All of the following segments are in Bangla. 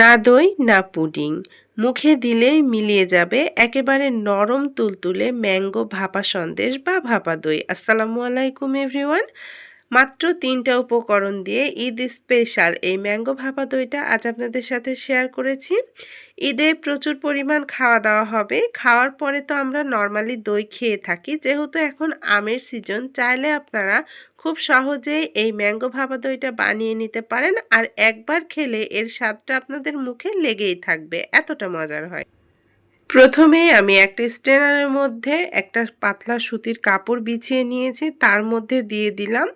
না দই, না পুডিং। মুখে দিলেই মিলিয়ে যাবে একেবারে নরম তুলতুলে ম্যাঙ্গো ভাপা সন্দেশ বা ভাপা দই। আসসালামু আলাইকুম, এভরিওয়ান। মাত্র তিনটা উপকরণ দিয়ে ঈদ স্পেশাল এই ম্যাঙ্গো ভাপা দইটা আজ আপনাদের সাথে শেয়ার করেছি। ঈদে প্রচুর পরিমাণ খাওয়া দাওয়া হবে। খাওয়ার পরে তো আমরা নর্মালি দই খেয়ে থাকি। যেহেতু এখন আমের সিজন চাইলে আপনারা খুব সহজেই এই ম্যাঙ্গো ভাবা দইটা বানিয়ে নিতে পারেন আর একবার খেলে এর স্বাদটা আপনাদের মুখে লেগেই থাকবে, এতটা মজার হয়। প্রথমেই আমি একটা স্ট্যান্ডারের মধ্যে একটা পাতলা সুতির কাপড় বিছিয়ে নিয়েছি, তার মধ্যে দিয়ে দিলাম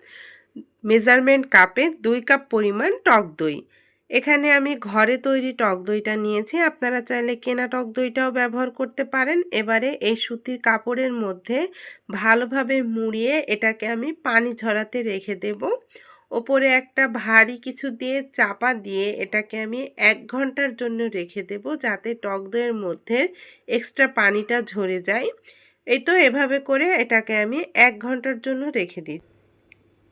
মেজারমেন্ট কাপে দুই কাপ পরিমাণ টক দই। এখানে আমি ঘরে তৈরি টক দইটা নিয়েছি। আপনারা চাইলে কেনা টক দইটাও ব্যবহার করতে পারেন। এবারে এই সুতির কাপড়ের মধ্যে ভালোভাবে মুড়িয়ে এটাকে আমি পানি ঝরাতে রেখে দেব। ওপরে একটা ভারী কিছু দিয়ে চাপা দিয়ে এটাকে আমি এক ঘণ্টার জন্য রেখে দেব যাতে টক দইয়ের মধ্যে এক্সট্রা পানিটা ঝরে যায়। এই তো এভাবে করে এটাকে আমি এক ঘণ্টার জন্য রেখে দিই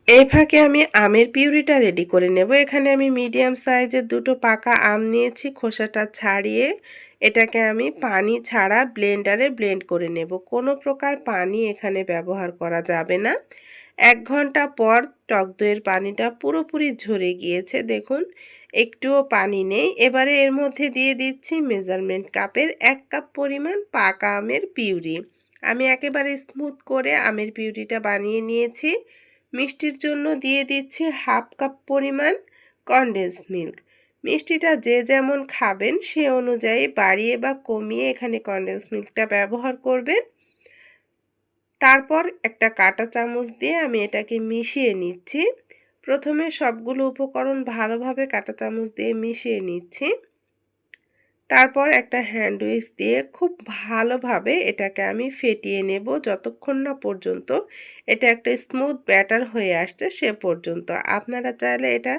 এই ফাঁকে আমি আমের পিউরিটা রেডি করে নেব। এখানে আমি মিডিয়াম সাইজের দুটো পাকা আম নিয়েছি, খোসাটা ছাড়িয়ে এটাকে আমি পানি ছাড়া ব্লেন্ডারে ব্লেন্ড করে নেব। কোনো প্রকার পানি এখানে ব্যবহার করা যাবে না। এক ঘণ্টা পর টক দইয়ের পানিটা পুরোপুরি ঝরে গিয়েছে, দেখুন, একটুও পানি নেই। এবারে এর মধ্যে দিয়ে দিচ্ছি মেজারমেন্ট কাপের এক কাপ পরিমাণ পাকা আমের পিউরি। আমি একেবারে স্মুথ করে আমের পিউরিটা বানিয়ে নিয়েছি। মিষ্টির জন্য দিয়ে দিচ্ছি হাফ কাপ পরিমাণ কনডেন্স মিল্ক মিষ্টিটা যে যেমন খাবেন, সে অনুযায়ী বাড়িয়ে বা কমিয়ে এখানে কনডেন্স মিল্কটা ব্যবহার করবেন। তারপর একটা কাটা চামচ দিয়ে আমি এটাকে মিশিয়ে নিচ্ছি। প্রথমে সবগুলো উপকরণ ভালোভাবে কাটা চামচ দিয়ে মিশিয়ে নিচ্ছি। তারপর একটা হ্যান্ড উইচ দিয়ে খুব ভালোভাবে এটাকে আমি ফেটিয়ে নেব যতক্ষণ না পর্যন্ত এটা একটা স্মুথ ব্যাটার হয়ে আসছে সে পর্যন্ত। আপনারা চাইলে এটা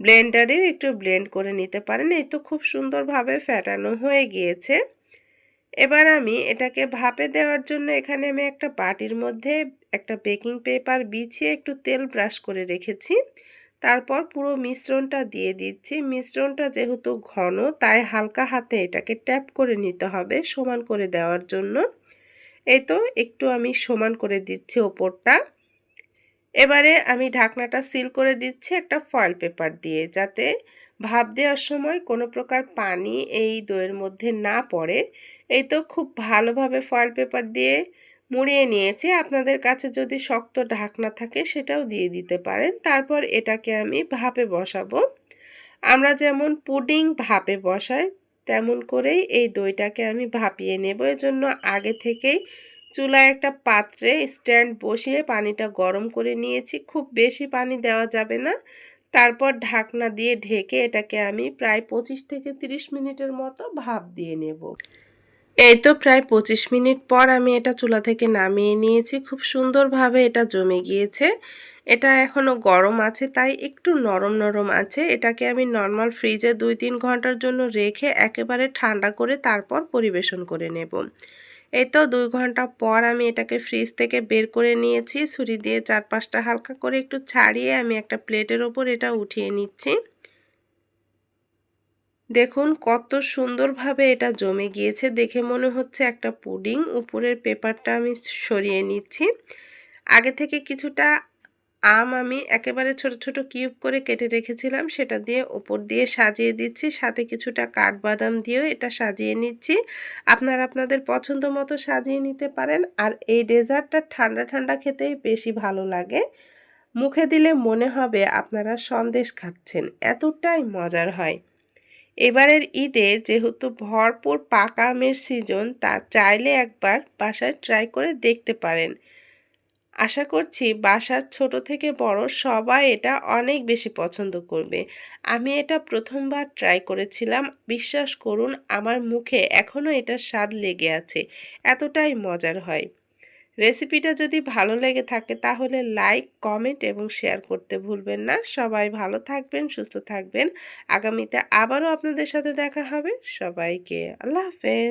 ব্লেন্ডারেও একটু ব্লেন্ড করে নিতে পারেন। এই তো খুব সুন্দরভাবে ফেটানো হয়ে গিয়েছে। এবার আমি এটাকে ভাপে দেওয়ার জন্য এখানে আমি একটা বাটির মধ্যে একটা বেকিং পেপার বিছিয়ে একটু তেল ব্রাশ করে রেখেছি। তারপর পুরো মিশ্রণটা দিয়ে দিচ্ছি। মিশ্রণটা যেহেতু ঘন, তাই হালকা হাতে এটাকে ট্যাপ করে নিতে হবে সমান করে দেওয়ার জন্য। এই তো একটু আমি সমান করে দিচ্ছি ওপরটা। এবারে আমি ঢাকনাটা সিল করে দিচ্ছি একটা ফয়েল পেপার দিয়ে, যাতে ভাপ দেওয়ার সময় কোনো প্রকার পানি এই দইয়ের মধ্যে না পড়ে। এই তো খুব ভালোভাবে ফয়েল পেপার দিয়ে মুড়িয়ে নিয়েছি। আপনাদের কাছে যদি শক্ত ঢাকনা থাকে সেটাও দিয়ে দিতে পারেন। তারপর এটাকে আমি ভাপে বসাবো। আমরা যেমন পুডিং ভাপে বসাই, তেমন করেই এই দইটাকে আমি ভাপিয়ে নেব। জন্য আগে থেকেই চুলায় একটা পাত্রে স্ট্যান্ড বসিয়ে পানিটা গরম করে নিয়েছি। খুব বেশি পানি দেওয়া যাবে না। তারপর ঢাকনা দিয়ে ঢেকে এটাকে আমি প্রায় পঁচিশ থেকে 30 মিনিটের মতো ভাপ দিয়ে নেব। এই তো প্রায় পঁচিশ মিনিট পর আমি এটা চুলা থেকে নামিয়ে নিয়েছি। খুব সুন্দরভাবে এটা জমে গিয়েছে। এটা এখনও গরম আছে, তাই একটু নরম নরম আছে। এটাকে আমি নর্মাল ফ্রিজে দুই তিন ঘণ্টার জন্য রেখে একেবারে ঠান্ডা করে তারপর পরিবেশন করে নেব। এই তো দুই ঘণ্টা পর আমি এটাকে ফ্রিজ থেকে বের করে নিয়েছি। ছুরি দিয়ে চার পাঁচটা হালকা করে একটু ছাড়িয়ে আমি একটা প্লেটের ওপর এটা উঠিয়ে নিচ্ছি। দেখুন, কত সুন্দরভাবে এটা জমে গিয়েছে। দেখে মনে হচ্ছে একটা পুডিং। উপরের পেপারটা আমি সরিয়ে নিচ্ছি। আগে থেকে কিছুটা আম আমি একেবারে ছোট ছোট কিউব করে কেটে রেখেছিলাম। সেটা দিয়ে ওপর দিয়ে সাজিয়ে দিচ্ছি। সাথে কিছুটা কাঠবাদাম দিয়েও এটা সাজিয়ে নিচ্ছি। আপনারা আপনাদের পছন্দ মতো সাজিয়ে নিতে পারেন। আর এই ডেজার্টটা ঠান্ডা ঠান্ডা খেতেই বেশি ভালো লাগে। মুখে দিলে মনে হবে আপনারা সন্দেশ খাচ্ছেন। এতটাই মজার হয়। এবারের ঈদে যেহেতু ভরপুর পাকা আমের সিজন তা চাইলে একবার বাসায় ট্রাই করে দেখতে পারেন। আশা করছি বাসার ছোট থেকে বড় সবাই এটা অনেক বেশি পছন্দ করবে। আমি এটা প্রথমবার ট্রাই করেছিলাম। বিশ্বাস করুন, আমার মুখে এখনও এটার স্বাদ লেগে আছে। এতটাই মজার হয়। রেসিপিটা যদি ভালো লেগে থাকে তাহলে লাইক, কমেন্ট এবং শেয়ার করতে ভুলবেন না। সবাই ভালো থাকবেন, সুস্থ থাকবেন। আগামীতে আবারও আপনাদের সাথে দেখা হবে। সবাইকে আল্লাহ হাফেজ।